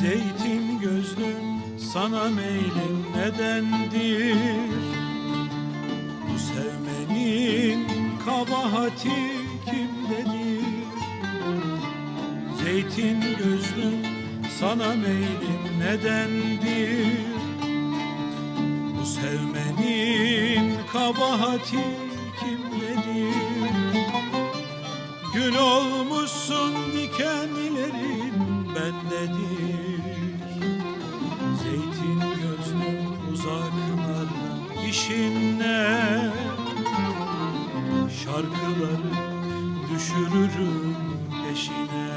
Zeytin gözlüm sana meylim nedendir? Bu sevmenin kabahati kimdedir? Zeytin gözlüm sana meylim nedendir? Bu sevmenin kabahati uzaklarda işin ne Şarkıları düşürürüm peşine.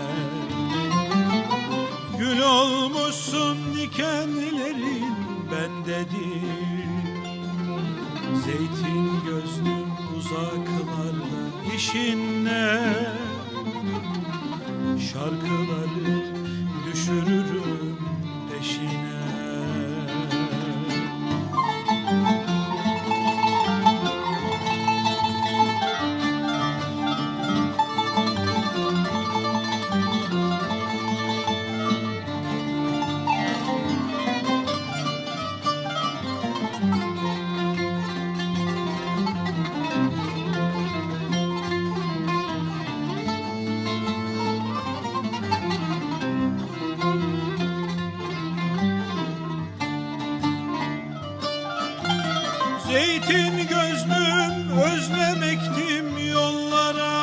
Gül olmuşsun dikenlerin bendedir. Zeytin gözlüm uzaklarda işin ne? Şarkıları düşürürüm Zeytin gözlüm özlemektim yollara.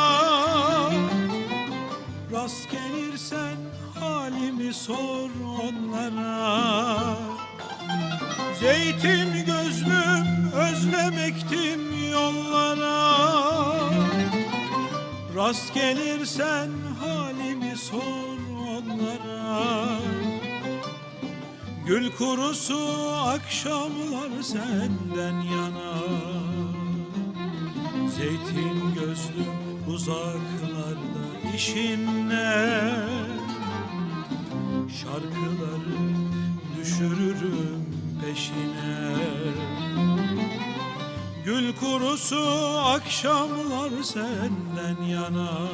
Rast gelirsen halimi sor onlara. Zeytin gözlüm özlemektim yollara. Rast gelirsen halimi sor onlara Gül kurusu akşamlar senden yana. Zeytin gözlüm uzaklarda işin ne Şarkıları düşürürüm peşine. Gül kurusu akşamlar senden yana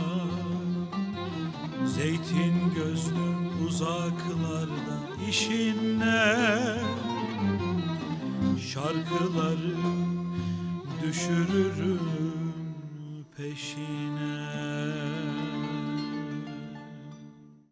Zeytin gözlüm uzaklarda işin ne? Şarkıları düşürürüm peşine